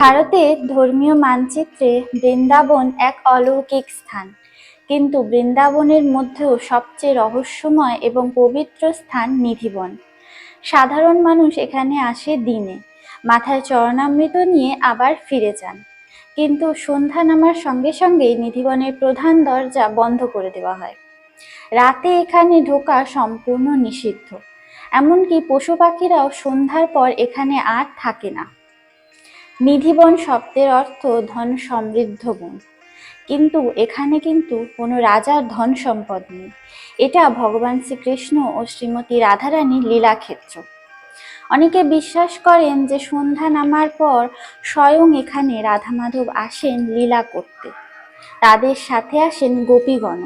ভারতের ধর্মীয় মানচিত্রে বৃন্দাবন এক অলৌকিক স্থান। কিন্তু বৃন্দাবনের মধ্যেও সবচেয়ে রহস্যময় এবং পবিত্র স্থান নিধিবন। সাধারণ মানুষ এখানে আসে দিনে। মাথায় চরণামৃত নিয়ে আবার ফিরে যান। কিন্তু সন্ধ্যা নামার সঙ্গে সঙ্গেই নিধিবনের প্রধান দরজা বন্ধ করে দেওয়া হয়। রাতে এখানে ঢোকা সম্পূর্ণ নিষিদ্ধ। এমনকি পশু পাখিরাও সন্ধ্যার পর এখানে আর থাকে না। নিধিবন শব্দের অর্থ ধন সমৃদ্ধ বন কিন্তু এখানে কিন্তু কোনো রাজার ধন সম্পদ নেই। এটা ভগবান শ্রীকৃষ্ণ ও শ্রীমতী রাধারানীর লীলাক্ষেত্র। অনেকে বিশ্বাস করেন যে সন্ধ্যা নামার পর স্বয়ং এখানে রাধা মাধব আসেন লীলা করতে। তাদের সাথে আসেন গোপীগণ।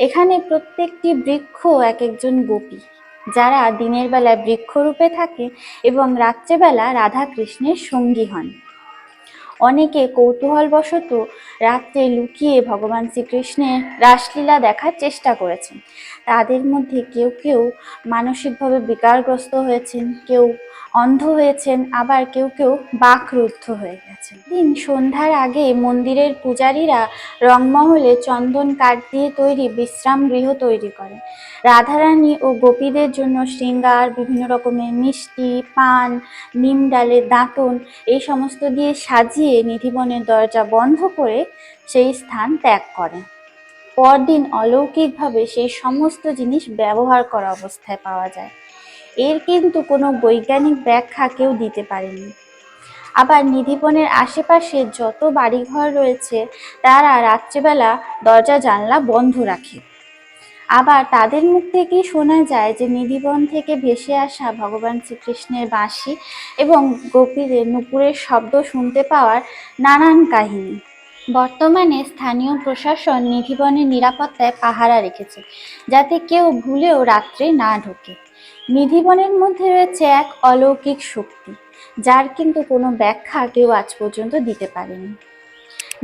এখানে প্রত্যেকটি বৃক্ষ এক একজন গোপী, যারা দিনের বেলায় বৃক্ষরূপে থাকে এবং রাত্রেবেলা রাধা কৃষ্ণের সঙ্গী হন। অনেকে কৌতূহলবশত রাত্রে লুকিয়ে ভগবান শ্রীকৃষ্ণের রাসলীলা দেখার চেষ্টা করেছেন। তাদের মধ্যে কেউ কেউ মানসিকভাবে বিকারগ্রস্ত হয়েছেন, কেউ অন্ধ হয়েছেন, আবার কেউ কেউ বাকরুদ্ধ হয়ে গেছেন। দিন সন্ধ্যার আগে মন্দিরের পূজারীরা রংমহলে চন্দন কাঠ দিয়ে তৈরি বিশ্রাম গৃহ তৈরি করেন রাধারানী ও গোপীদের জন্য শৃঙ্গার, বিভিন্ন রকমের মিষ্টি, পান, নিম ডালের দাঁতন, এই সমস্ত দিয়ে সাজিয়ে নিধিবনের দরজা বন্ধ করে সেই স্থান ত্যাগ করেন পরদিন অলৌকিকভাবে সেই সমস্ত জিনিস ব্যবহার করা অবস্থায় পাওয়া যায়। এর কিন্তু কোনো বৈজ্ঞানিক ব্যাখ্যা কেউ দিতে পারেনি আবার নিধিবনের আশেপাশে যত বাড়িঘর রয়েছে, তারা রাত্রেবেলা দরজা জানলা বন্ধ রাখে। আবার তাদের মুখ থেকেই শোনা যায় যে নিধিবন থেকে ভেসে আসা ভগবান শ্রীকৃষ্ণের বাঁশি এবং গোপীদের নুপুরের শব্দ শুনতে পাওয়ার নানান কাহিনী। বর্তমানে স্থানীয় প্রশাসন নিধিবনের নিরাপত্তায় পাহারা রেখেছে, যাতে কেউ ভুলেও রাত্রে না ঢোকে। নিধিবনের মধ্যে রয়েছে এক অলৌকিক শক্তি, যার কিন্তু কোনো ব্যাখ্যা কেউ আজ পর্যন্ত দিতে পারেনি।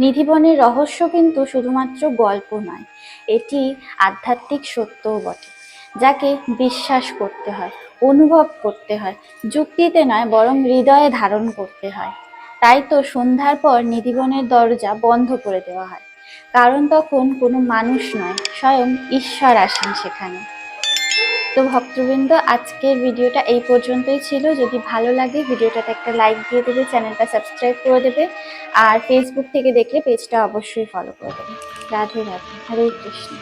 নিধিবনের রহস্য কিন্তু শুধুমাত্র গল্প নয়, এটি আধ্যাত্মিক সত্যও বটে, যাকে বিশ্বাস করতে হয়, অনুভব করতে হয়, যুক্তিতে নয়, বরং হৃদয়ে ধারণ করতে হয়। তাই তো সন্ধ্যার পর নিধিবনের দরজা বন্ধ করে দেওয়া হয়, কারণ তখন কোনো মানুষ নয়, স্বয়ং ঈশ্বর আসেন সেখানে। তো ভক্তবৃন্দ, আজকের ভিডিওটা এই পর্যন্তই ছিল। যদি ভালো লাগে ভিডিওটাতে একটা লাইক দিয়ে দেবে, চ্যানেলটা সাবস্ক্রাইব করে দেবে, আর ফেসবুক থেকে দেখলে পেজটা অবশ্যই ফলো করে দেবে। রাধে রাধে, হরে কৃষ্ণ।